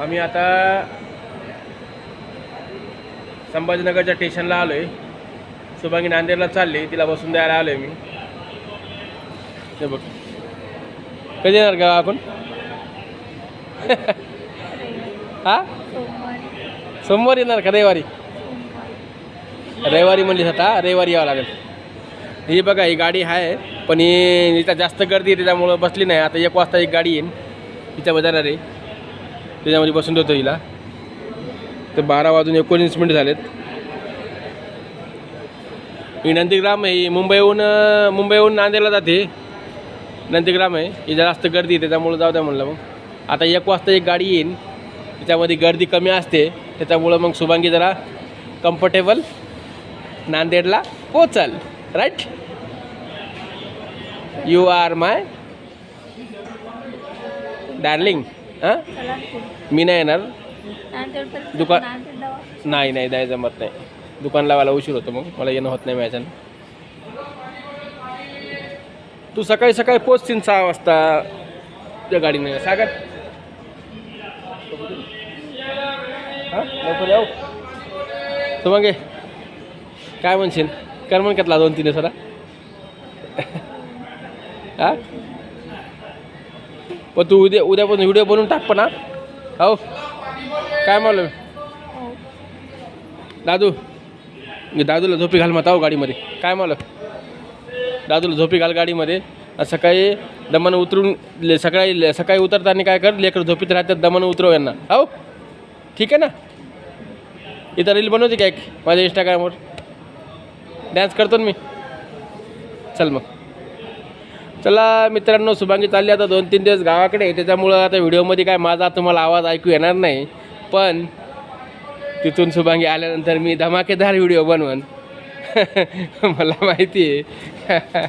आम्ही आता संभाजीनगरच्या स्टेशनला आलो आहे शुभांगी नांदेडला चालली. तिला बसून द्यायला आलो आहे मी. ते बघ. कधी येणार का आपण? हा? सोमवारी येणार का रविवारी? रविवारी म्हणलीस आता. रविवारी यावं लागेल. ही बघा ही गाडी आहे पण ही इथं जास्त गर्दी आहे त्याच्यामुळं बसली नाही. आता एक वाजता एक गाडी येईन. तिच्या जाणार आहे. त्याच्यामध्ये बसून देतो हिला. तर बारा वाजून एकोणीस मिनिट झालेत. ही नंदीग्राम आहे मुंबईहून मुंबईहून नांदेडला जाते. नंदीग्राम आहे ही जास्त गर्दी आहे त्याच्यामुळं जाऊ द्या म्हणलं मग. आता एक वाजता एक गाडी येईन त्याच्यामध्ये गर्दी कमी असते त्याच्यामुळं मग शुभांगी जरा कम्फर्टेबल नांदेडला पोचल right you are my darling हां? मी नाही येणार. दुकान- नाही नाही द्यायला जमत नाही. दुकान लावायला उशीर होतो मग. मला येणं होत नाही माझ्यानं. तू सकाळी सकाळी पोचशील सहा वाजता त्या गाडीने सागर. हां? लवकर तू मग काय म्हणशील? कर म्हण घेतला दोन तीन दिवसाला. हां? पण तू उद्या उद्यापासून व्हिडिओ बनवून टाक पण हा. हो. काय म्हणलं? दादू. मी दादूला झोपी घाल मग हो गाडीमध्ये. काय म्हणलं? दादूला झोपी घाल गाडीमध्ये. सकाळी दमन उतरून ले- सकाळी सकाळी उतरताना काय कर लेकर झोपीत राहतात दमन उतरव यांना. हो. ठीक आहे ना? इथं रील बनवते काय माझ्या इंस्टाग्रामवर डॅन्स करतो ना मी. चल मग. चला मित्रांनो शुभांगी चालली आता दोन तीन दिवस गावाकडे. त्याच्यामुळं आता व्हिडिओमध्ये काय माझा तुम्हाला आवाज ऐकू येणार नाही. पण तिथून शुभांगी आल्यानंतर मी धमाकेदार व्हिडिओ बनवन. मला माहिती आहे.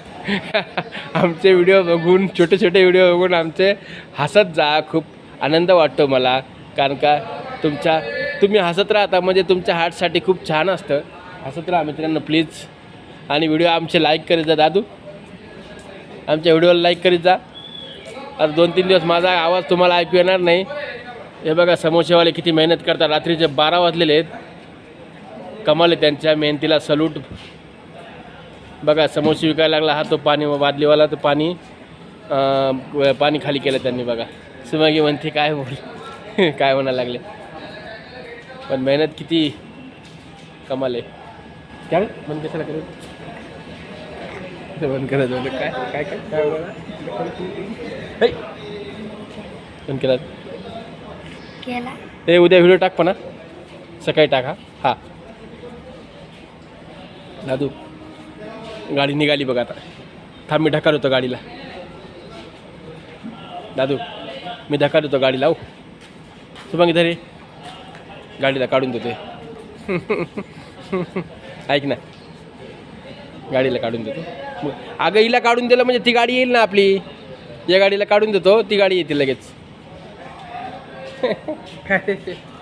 आमचे व्हिडिओ बघून छोटे छोटे व्हिडिओ बघून आमचे हसत जा. खूप आनंद वाटतो मला. कारण का तुमच्या तुम्ही हसत राहता म्हणजे तुमच्या हार्टसाठी खूप छान असतं. हसत राहा मित्रांनो प्लीज आणि व्हिडिओ आमचे लाईक करत जा. दादू. आमच्या व्हिडिओला लाईक करीत जा. आता दोन तीन दिवस माझा आवाज तुम्हाला ऐकू येणार नाही. हे बघा समोसेवाले किती मेहनत करतात. रात्रीचे बारा वाजलेले आहेत. कमाल आहे त्यांच्या मेहनतीला सल्यूट बघा समोसे विकायला लागला. हा तो पाणी वादलीवाला तो पाणी. पाणी खाली केलं त्यांनी बघा. सुमागी म्हणते काय बोल काय म्हणायला लागले. पण मेहनत किती कमाल आहे. काय? म्हणते सगळं बंद करायचं होतं काय काय काय! बंद केला. हे उद्या व्हिडिओ टाक पण. सकाळी टाक हा. हा. दादू गाडी निघाली बघ आता. थांब मी ढकाल होतो गाडीला. दादू मी ढकाल होतो गाडीला हो. तू मग इथे रे गाडीला काढून देतोय ऐक ना. गाडीला काढून देतो. मग अगं हिला काढून दिलं म्हणजे ती गाडी येईल ना आपली? या गाडीला काढून देतो ती गाडी येते लगेच.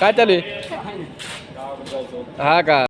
काय चालू आहे? हा का?